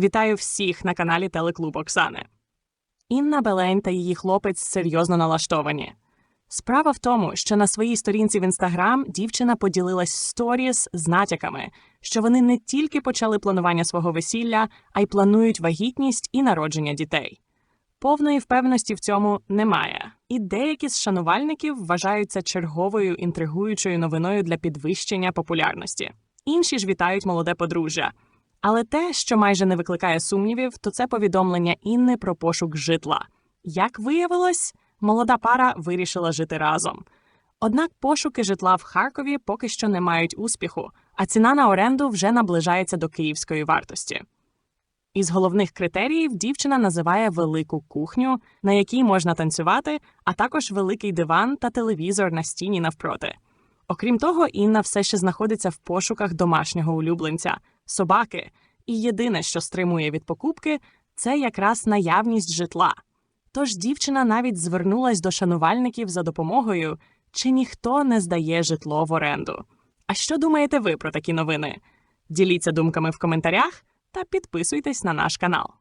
Вітаю всіх на каналі Телеклуб Оксани. Інна Белень та її хлопець серйозно налаштовані. Справа в тому, що на своїй сторінці в інстаграм дівчина поділилась сторіс з натяками, що вони не тільки почали планування свого весілля, а й планують вагітність і народження дітей. Повної впевненості в цьому немає, і деякі з шанувальників вважають це черговою інтригуючою новиною для підвищення популярності. Інші ж вітають молоде подружжя. Але те, що майже не викликає сумнівів, то це повідомлення Інни про пошук житла. Як виявилось, молода пара вирішила жити разом. Однак пошуки житла в Харкові поки що не мають успіху, а ціна на оренду вже наближається до київської вартості. Із головних критеріїв дівчина називає велику кухню, на якій можна танцювати, а також великий диван та телевізор на стіні навпроти. Окрім того, Інна все ще знаходиться в пошуках домашнього улюбленця собаки, і єдине, що стримує від покупки, це якраз наявність житла. Тож дівчина навіть звернулась до шанувальників за допомогою, чи ніхто не здає житло в оренду. А що думаєте ви про такі новини? Діліться думками в коментарях та підписуйтесь на наш канал.